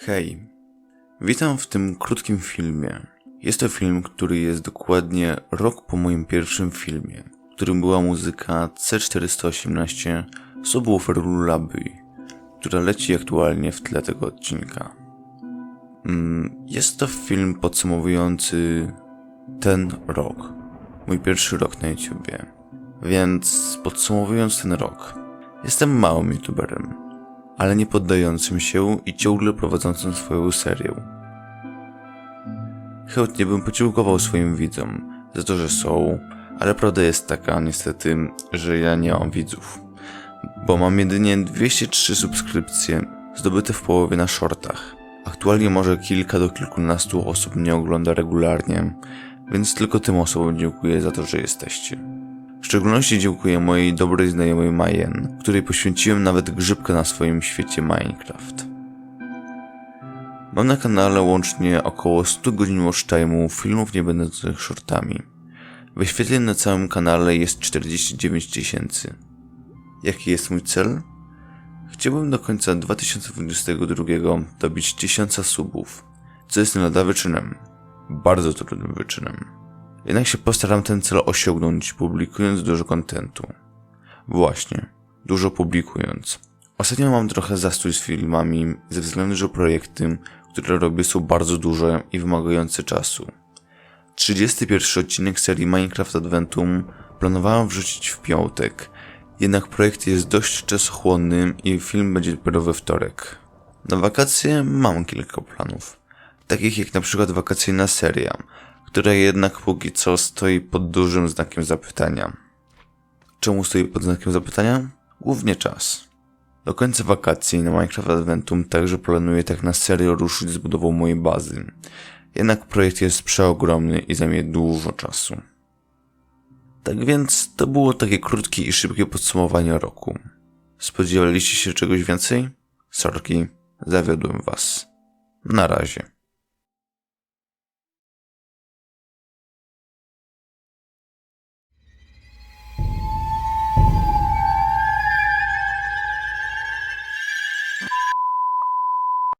Hej, witam w tym krótkim filmie. Jest to film, który jest dokładnie rok po moim pierwszym filmie, którym była muzyka C418 Subwoofer Lullaby, która leci aktualnie w tle tego odcinka. Mm, Jest to film podsumowujący ten rok, mój pierwszy rok na YouTubie. Więc podsumowując ten rok, jestem małym YouTuberem, ale nie poddającym się i ciągle prowadzącym swoją serię. Chętnie bym podziękował swoim widzom za to, że są, ale prawda jest taka niestety, że ja nie mam widzów. Bo mam jedynie 203 subskrypcje zdobyte w połowie na shortach. Aktualnie może kilka do kilkunastu osób mnie ogląda regularnie, więc tylko tym osobom dziękuję za to, że jesteście. Szczególności dziękuję mojej dobrej znajomej Majen, której poświęciłem nawet grzybkę na swoim świecie Minecraft. Mam na kanale łącznie około 100 godzin watch time'u filmów nie będących shortami. Wyświetleń na całym kanale jest 49 tysięcy. Jaki jest mój cel? Chciałbym do końca 2022 dobić 1000 subów, co jest lada wyczynem. Bardzo trudnym wyczynem. Jednak się postaram ten cel osiągnąć, publikując dużo kontentu. Właśnie, dużo publikując. Ostatnio mam trochę zastój z filmami, ze względu, że projekty, które robię są bardzo duże i wymagające czasu. 31 odcinek serii Minecraft Adventum planowałem wrzucić w piątek, jednak projekt jest dość czasochłonny i film będzie dopiero we wtorek. Na wakacje mam kilka planów, takich jak na przykład wakacyjna seria, która jednak póki co stoi pod dużym znakiem zapytania. Czemu stoi pod znakiem zapytania? Głównie czas. Do końca wakacji na Minecraft Adventum także planuję tak na serio ruszyć z budową mojej bazy. Jednak projekt jest przeogromny i zajmie dużo czasu. Tak więc to było takie krótkie i szybkie podsumowanie roku. Spodziewaliście się czegoś więcej? Sorki, zawiodłem was. Na razie.